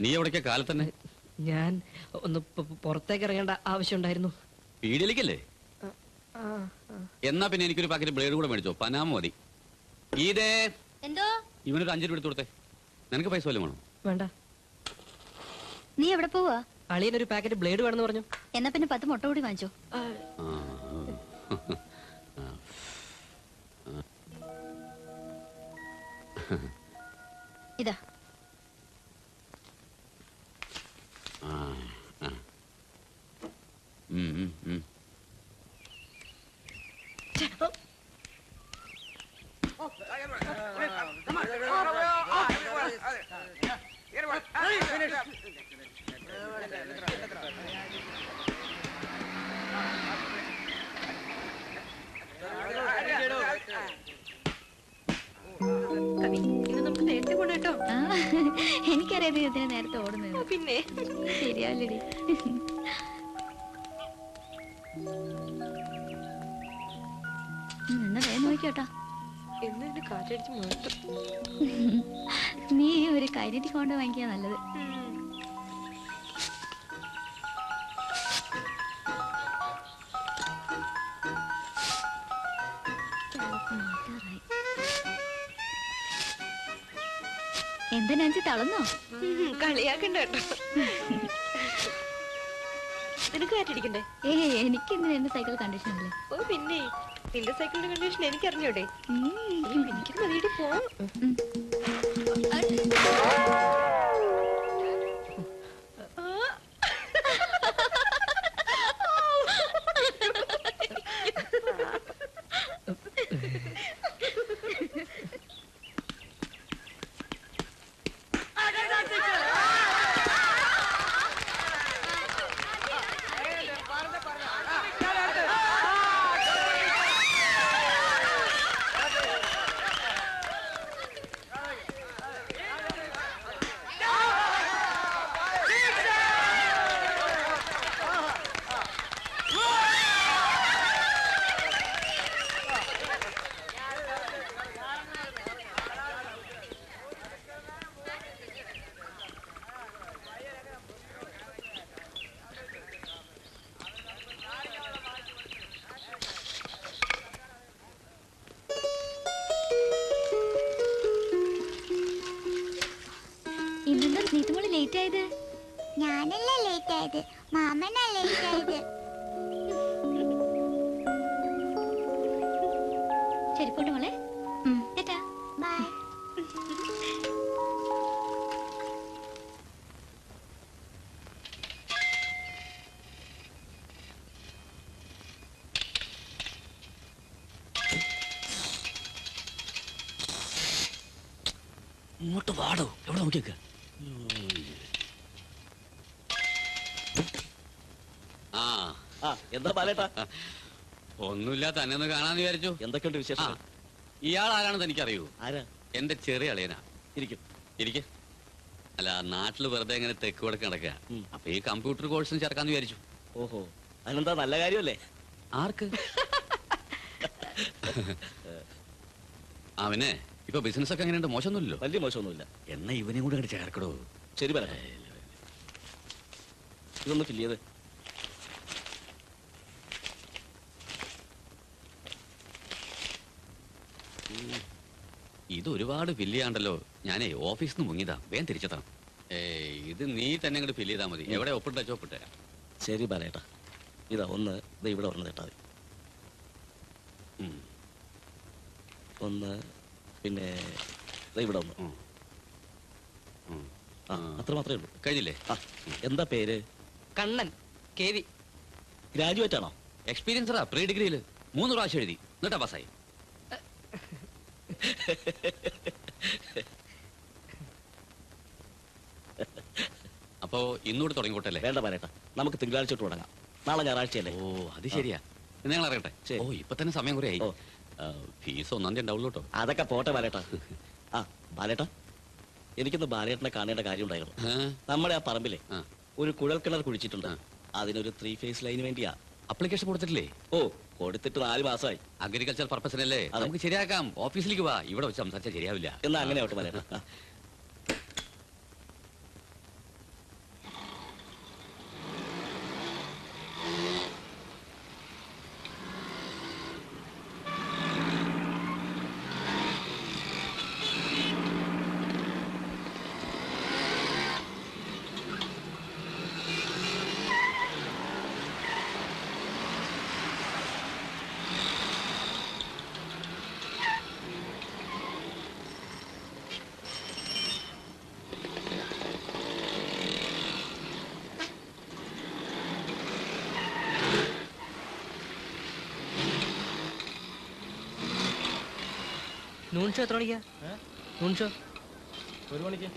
നീ എവിടേക്കാ? കാലത്ത് തന്നെ ഞാൻ ഒന്ന് പുറത്തേക്ക് ഇറങ്ങേണ്ട ആവശ്യമുണ്ടായിരുന്നു. പീഡിയലിക്കല്ലേ? ആ, ആ. എന്നാ പിന്നെ എനിക്കൊരു പാക്കറ്റ് ബ്ലേഡ് കൂടെ മേടിച്ചോ. പനാമ മതി. എന്തോ? ഇവനൊരു അഞ്ചു രൂപ എടുത്തു കൊടുത്തേ. നിനക്ക് പൈസ വല്ലതും വേണോ? വേണ്ട. നീ എവിടെ പോവാ? അളിയനൊരു പാക്കറ്റ് ബ്ലേഡ് വേണമെന്ന് പറഞ്ഞു. എന്നാ പിന്നെ പത്ത് മുട്ട കൂടി വാങ്ങിച്ചോ. കവി, ഇത് നമുക്ക് നേരത്തെ പോണം കേട്ടോ ആ, എനിക്കറിയാം നീ ഇതിനെ നേരത്തെ ഓടുന്നത് പിന്നെ? ശരിയാവില്ലടി. നീ ഒരു കരിതി കൊണ്ട് വാങ്ങിക്കാ നല്ലത്. എന്താ ഞാൻ തളന്നോ കളിയാക്കണ്ട കേട്ടോ. നിനക്ക് കാറ്റടിക്കണ്ടേ? ഏ എനിക്ക് എന്തിനാ എന്റെ സൈക്കിൾ കണ്ടീഷൻ അല്ലേ ഓ പിന്നെ നിന്റെ സൈക്കിളിന്റെ കണ്ടീഷൻ എനിക്കറിഞ്ഞൂടെ. എനിക്ക് മതിയിട്ട് പോ. ഇന്നെന്താ നീത്തുമോൾ ലേറ്റ് ആയത്? ഞാനല്ല ലേറ്റ് ആയത്. മാമനാ ലേറ്റ് ആയത്. ശരി പോട്ടെ മോളെ ബൈ ഇങ്ങോട്ട് വാടോ. എവിടെ നോക്കിയേക്ക? എന്താ ബാലേട്ടാ? ഒന്നുമില്ല തന്നെ ഒന്ന് കാണാന്ന് വിചാരിച്ചു. എന്തൊക്കെയുണ്ട് വിശേഷം ഇയാൾ ആരാണെന്ന് എനിക്കറിയൂ. ആരാ? എന്റെ ചെറിയ അളിയനാ. ഇരിക്കും. ഇരിക്കും. അല്ല നാട്ടിൽ വെറുതെ ഇങ്ങനെ തെക്ക് വടക്ക് നടക്കുക. അപ്പൊ ഈ കമ്പ്യൂട്ടർ കോഴ്സും ചേർക്കാന്ന് വിചാരിച്ചു. ഓഹോ അതിനെന്താ നല്ല കാര്യമല്ലേ? ആർക്ക്? അവനെ ഇപ്പൊ ബിസിനസ് ഒക്കെ എങ്ങനെയുണ്ട്? മോശമൊന്നുമില്ലല്ലോ? വലിയ മോശമൊന്നുമില്ല. എന്നാ ഇവനെയും കൂടെ അങ്ങോട്ട് ചേർക്കടോ. ശരി പറയാ ഇതൊന്നും ഫില്ല് ചെയ്ത്. ഇത് ഒരുപാട് ഫില്ല് ചെയ്യാണ്ടല്ലോ. ഞാനേ ഓഫീസിൽ നിന്ന് മുങ്ങിതാ വേഗം തിരിച്ചെത്തണം. ഏ ഇത് നീ തന്നെ അങ്ങോട്ട് ഫില്ല് ചെയ്താൽ മതി. എവിടെ ഒപ്പിട്ട ചോപ്പിട്ട ശരി ബാലേട്ടാ. ഇതാ ഒന്ന് ഇത് ഇവിടെ ഒന്ന് തട്ടാ ഒന്ന് പിന്നെ ദേ ഇവിടെ ഒന്ന് ആ അത്ര മാത്രമേ ഉള്ളൂ. കഴിഞ്ഞില്ലേ? ആ എന്താ പേര്? Kannan K V. ഗ്രാജുവേറ്റ് ആണോ എക്സ്പീരിയൻസറാ പ്രീ ഡിഗ്രിയിൽ മൂന്ന് പ്രാവശ്യം എഴുതി. എന്നിട്ടാ പാസ്സായി. അപ്പോ ഇന്നോട് തുടങ്ങിക്കോട്ടല്ലേ? വേണ്ട പറയട്ടെ നമുക്ക് തിങ്കളാഴ്ച തൊട്ട് തുടങ്ങാം. നാളെ ഞായറാഴ്ചയല്ലേ? ഓ അത് ശരിയാ. നിങ്ങൾ അറിയട്ടെ? ഓ ഇപ്പൊ തന്നെ സമയം കുറെ ആയി. ഫീസ് ഒന്നാം തീയതി ഉണ്ടാവുള്ളൂ കേട്ടോ. അതൊക്കെ പോട്ടെ ബാലേട്ട ആ ബാലേട്ടാ. എനിക്കൊന്ന് ബാലേട്ടനെ കാണേണ്ട കാര്യം ഉണ്ടായിരുന്നു? നമ്മുടെ ആ പറമ്പിലെ ഒരു കുഴൽ കിണർ കുഴിച്ചിട്ടുണ്ട് അതിനൊരു ത്രീ ഫേസ് ലൈന് വേണ്ടിയാ. അപ്ലിക്കേഷൻ കൊടുത്തിട്ടില്ലേ? ഓ കൊടുത്തിട്ട് നാല് മാസമായി അഗ്രികൾച്ചർ പർപ്പസിനല്ലേ. നമുക്ക് ശരിയാക്കാം. ഓഫീസിലേക്ക് വാ. ഇവിടെ വെച്ച് സംസാരിച്ചാൽ ശരിയാവില്ല. എന്നാ അങ്ങനെ ആവട്ടെ ബാലേട്ടാ നൂൺ ഷോ എത്ര മണിക്കാ? നൂൺ ഷോ ഒരു മണിക്ക്.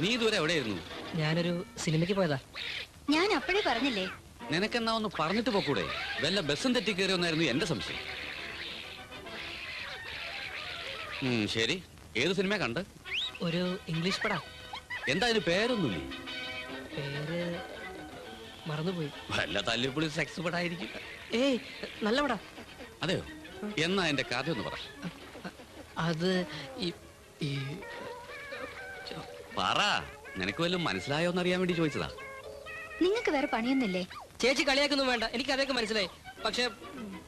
നീ ഇതുവരെ എവിടെയായിരുന്നു? ഞാനൊരു സിനിമയ്ക്ക് പോയതാ. ഞാൻ അപ്പോഴേ പറഞ്ഞില്ലേ? നിനക്കെന്നാ ഒന്ന് പറഞ്ഞിട്ട് പോക്കൂടെ? വല്ല ബസ്സും തെറ്റി കയറിയൊന്നായിരുന്നു എന്റെ സംശയം. ഉം, ശരി. ഏത് സിനിമ കണ്ട്? ഒരു ഇംഗ്ലീഷ് പടാ. എന്താ അതിന് പേരൊന്നുമില്ല പേര് മറന്നുപോയി. വല്ല തല്ലിപ്പൊളി സെക്സ് പടായിരിക്കും. ഏയ് നല്ല പടാ. അതെയോ? എന്നാ എന്റെ കഥ ഒന്ന് പറ അത് ഈ പറ. നിനക്ക് വല്ലതും മനസ്സിലായോന്ന് അറിയാൻ വേണ്ടി ചോദിച്ചതാ. നിങ്ങൾക്ക് വേറെ പണിയൊന്നില്ലേ ചേച്ചി കളിയാക്കൊന്നും വേണ്ട. എനിക്ക് അതൊക്കെ മനസ്സിലായി. പക്ഷെ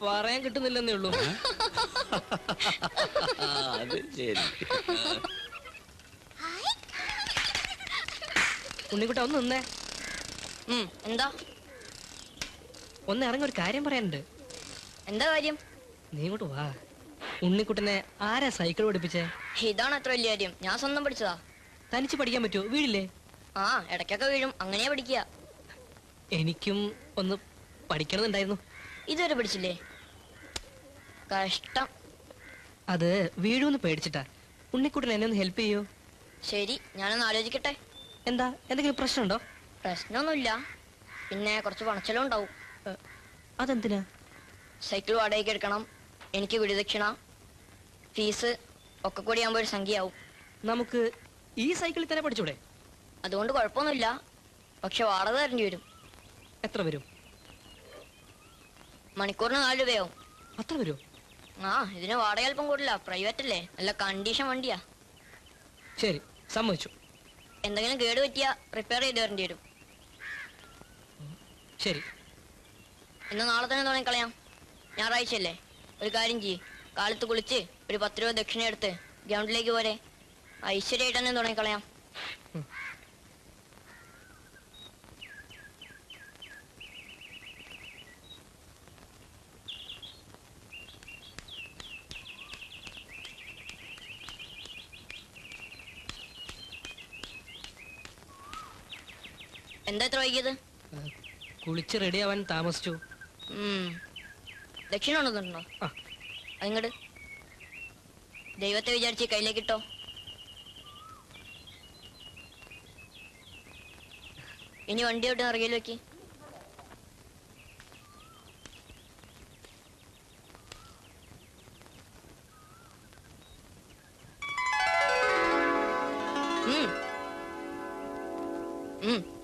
പറയാൻ കിട്ടുന്നില്ലെന്നേ ഉള്ളൂ. ആ, അത് ശരി. ഉണ്ണിക്കുട്ട ഒന്ന് നിന്നേ. എന്താ? ഒന്ന് ഇറങ്ങി ഒരു കാര്യം പറയാനുണ്ട്. എന്താ കാര്യം? നീ ഇങ്ങോട്ട് വാ. ഉണ്ണിക്കുട്ടനെ ആരാ സൈക്കിൾ പഠിപ്പിച്ചേ? ഇതാണ് അത്ര വലിയ കാര്യം. ഞാൻ സ്വന്തം പഠിച്ചതാ. തനിച്ച് പഠിക്കാൻ പറ്റുമോ വീടില്ലേ? ആ ഇടയ്ക്കൊക്കെ വീഴും. അങ്ങനെയാ പഠിക്കുക എനിക്കും ഒന്ന് പഠിക്കണമെന്നുണ്ടായിരുന്നു. ഇതുവരെ പഠിച്ചില്ലേ? കഷ്ടം. അത് വീഴുമെന്ന് പേടിച്ചിട്ടാ. ഉണ്ണിക്കുട്ടൻ എന്നെ ഒന്ന് ഹെൽപ്പ് ചെയ്യോ? ശരി ഞാനൊന്ന് ആലോചിക്കട്ടെ. എന്താ? എന്തെങ്കിലും പ്രശ്നമുണ്ടോ? പ്രശ്നമൊന്നുമില്ല. പിന്നെ കുറച്ച് പണച്ചെലവും ഉണ്ടാവും ഏ, അതെന്തിനാ? സൈക്കിൾ വാടകയ്ക്ക് എടുക്കണം. എനിക്ക് ഗുരുദക്ഷിണ ഫീസ് ഒക്കെ കൂടി ആകുമ്പോൾ ഒരു സംഖ്യയാവും. നമുക്ക് ഈ സൈക്കിളിൽ തന്നെ പഠിച്ചൂടെ? അതുകൊണ്ട് കുഴപ്പമൊന്നുമില്ല. പക്ഷെ വാടക തരേണ്ടി വരും. എത്ര വരും? മണിക്കൂറിന് നാല് രൂപയാവും. അത്ര വരും? ആ ഇതിന് വാടക അല്പം കൂടില്ല പ്രൈവറ്റ് അല്ലേ? നല്ല കണ്ടീഷൻ വണ്ടിയാ. ശരി സമ്മതിച്ചു. എന്തെങ്കിലും കേട് പറ്റിയാ റിപ്പയർ ചെയ്ത് തരേണ്ടി വരും. ശരി. ഇന്ന് നാളെ തന്നെ തുടങ്ങിക്കളയാം. ഞായറാഴ്ചയല്ലേ? ഒരു കാര്യം ചെയ്യ്. കാലത്ത് കുളിച്ച് ഒരു പത്ത് രൂപ ദക്ഷിണ എടുത്ത് ഗ്രൗണ്ടിലേക്ക് പോരെ. ഐശ്വര്യമായിട്ടെന്നെ തുടങ്ങിക്കളയാം. എന്താ ഇത്ര വൈകിയത്? കുളിച്ച് റെഡി ആവാൻ താമസിച്ചു. ദക്ഷിണാണോ തിന്നോ അങ്ങട് ദൈവത്തെ വിചാരിച്ച് കയ്യിലേക്ക് ഇട്ടോ. ഇനി വണ്ടി വിട്ട് ഇറങ്ങിയിൽ വെക്കി ഉം. Mm.